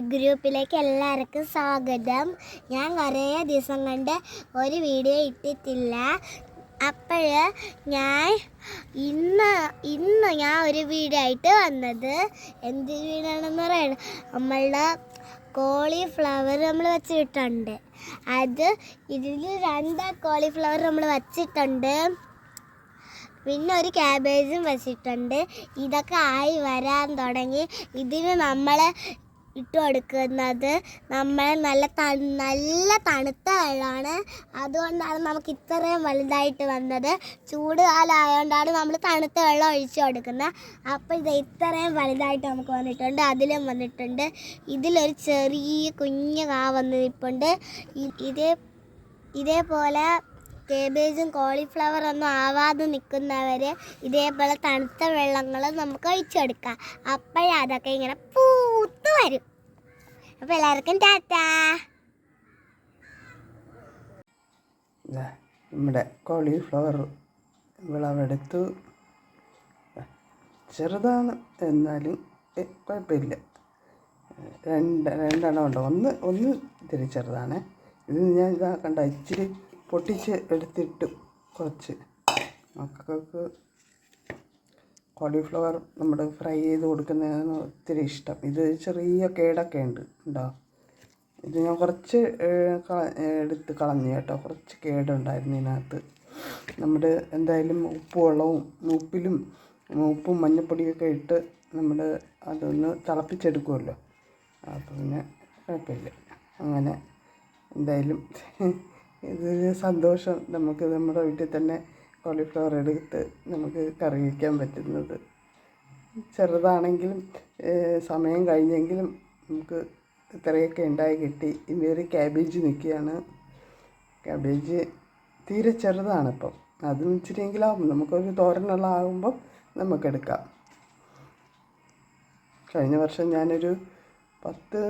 ഗ്രൂപ്പിലേക്ക് എല്ലാവർക്കും സ്വാഗതം. ഞാൻ കുറേ ദിവസം കൊണ്ട് ഒരു വീഡിയോ ഇട്ടിട്ടില്ല. അപ്പോൾ ഞാൻ ഇന്ന് ഇന്ന് ഞാൻ ഒരു വീഡിയോ ആയിട്ട് വന്നത്. എന്ത് വീടാണെന്ന് പറയണം നമ്മളുടെ കോളിഫ്ലവർ നമ്മൾ വെച്ചിട്ടുണ്ട്. അത് ഇതിൽ രണ്ട് കോളിഫ്ലവർ നമ്മൾ വച്ചിട്ടുണ്ട്. പിന്നെ ഒരു ക്യാബേജും വെച്ചിട്ടുണ്ട്. ഇതൊക്കെ ആയി വരാൻ തുടങ്ങി. ഇതിന് നമ്മൾ ഇട്ട് കൊടുക്കുന്നത് നമ്മൾ നല്ല നല്ല തണുത്ത വെള്ളമാണ് അതുകൊണ്ടാണ് നമുക്ക് ഇത്രയും വലുതായിട്ട് വന്നത്. ചൂട് കാലമായതുകൊണ്ടാണ് നമ്മൾ തണുത്ത വെള്ളം ഒഴിച്ചു കൊടുക്കുന്നത്. അപ്പോൾ ഇത് ഇത്രയും വലുതായിട്ട് നമുക്ക് വന്നിട്ടുണ്ട്. അതിലും വന്നിട്ടുണ്ട്. ഇതിലൊരു ചെറിയ കുഞ്ഞ് കാ വന്ന് നിൽപ്പുണ്ട്. ഇതേ ഇതേപോലെ കേബേജും കോളിഫ്ലവർ ഒന്നും ആവാതെ നിൽക്കുന്നവർ ഇതേപോലെ തണുത്ത വെള്ളങ്ങൾ നമുക്ക് ഒഴിച്ചെടുക്കാം അപ്പോഴതൊക്കെ ഇങ്ങനെ പൂത്ത് വരും. അപ്പോൾ എല്ലാവർക്കും നമ്മുടെ കോളിഫ്ലവർ വിളവെടുത്തു ചെറുതാണ് എന്നാലും കുഴപ്പമില്ല. രണ്ട് രണ്ടെണ്ണം ഉണ്ട്. ഒന്ന് ഒന്ന് ഇത്തിരി ചെറുതാണ്. ഇത് ഞാൻ ഇതാ കണ്ട ഇച്ചിരി പൊട്ടിച്ച് എടുത്തിട്ട് കുറച്ച്. മക്കൾക്ക് കോളിഫ്ലവർ നമ്മൾ ഫ്രൈ ചെയ്ത് കൊടുക്കുന്നതാണ് ഒത്തിരി ഇഷ്ടം. ഇത് ചെറിയ കേടൊക്കെ ഉണ്ട് ഉണ്ടോ ഇത് ഞാൻ കുറച്ച് എടുത്ത് കളഞ്ഞു കേട്ടോ. കുറച്ച് കേടുണ്ടായിരുന്നു ഇതിനകത്ത്. നമ്മുടെ എന്തായാലും ഉപ്പ് വെള്ളവും ഉപ്പിലും ഉപ്പും മഞ്ഞപ്പൊടിയൊക്കെ ഇട്ട് നമ്മൾ അതൊന്ന് തിളപ്പിച്ചെടുക്കുമല്ലോ അപ്പോൾ പിന്നെ കുഴപ്പമില്ല. അങ്ങനെ എന്തായാലും ഇതൊരു സന്തോഷം. നമുക്ക് നമ്മുടെ വീട്ടിൽ തന്നെ കോളിഫ്ലവർ എടുത്ത് നമുക്ക് കറി വയ്ക്കാൻ പറ്റുന്നത്. ചെറുതാണെങ്കിലും സമയം കഴിഞ്ഞെങ്കിലും നമുക്ക് ഇത്രയൊക്കെ ഉണ്ടായി കിട്ടി. ഇനി ഒരു ക്യാബേജ് നിൽക്കുകയാണ്. ക്യാബേജ് തീരെ ചെറുതാണ് ഇപ്പം അതും ഇച്ചിരിയെങ്കിലും ആവും നമുക്കൊരു തോരനുള്ള നമുക്കെടുക്കാം. കഴിഞ്ഞ വർഷം ഞാനൊരു പത്ത്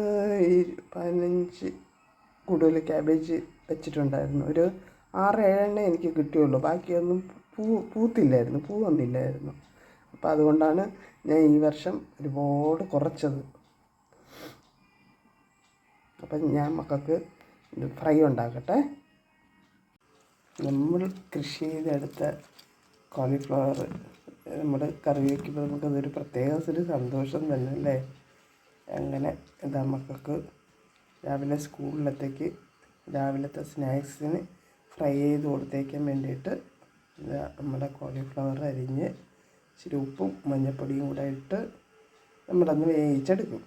പതിനഞ്ച് കൂടുതൽ ക്യാബേജ് വെച്ചിട്ടുണ്ടായിരുന്നു. ഒരു ആറ് ഏഴെണ്ണേ എനിക്ക് കിട്ടിയുള്ളൂ. ബാക്കിയൊന്നും പൂ പൂത്തില്ലായിരുന്നു പൂ വന്നില്ലായിരുന്നു. അപ്പോൾ അതുകൊണ്ടാണ് ഞാൻ ഈ വർഷം ഒരുപാട് കുറച്ചത്. അപ്പം ഞാൻ മക്കൾക്ക് ഫ്രൈ ഉണ്ടാക്കട്ടെ. നമ്മൾ കൃഷി ചെയ്തെടുത്ത കോളിഫ്ലവർ നമ്മൾ കറി വയ്ക്കുമ്പോൾ നമുക്കതൊരു പ്രത്യേക ഒരു സന്തോഷം തന്നെ അല്ലേ? അങ്ങനെ എന്താ മക്കൾക്ക് രാവിലെ സ്കൂളിലത്തേക്ക് രാവിലത്തെ സ്നാക്സിന് ഫ്രൈ ചെയ്ത് കൊടുത്തേക്കാൻ വേണ്ടിയിട്ട് നമ്മുടെ കോളിഫ്ലവർ അരിഞ്ഞ് ഇച്ചിരി ഉപ്പും മഞ്ഞൾപ്പൊടിയും കൂടെ ഇട്ട് നമ്മളൊന്ന് വേവിച്ചെടുക്കും.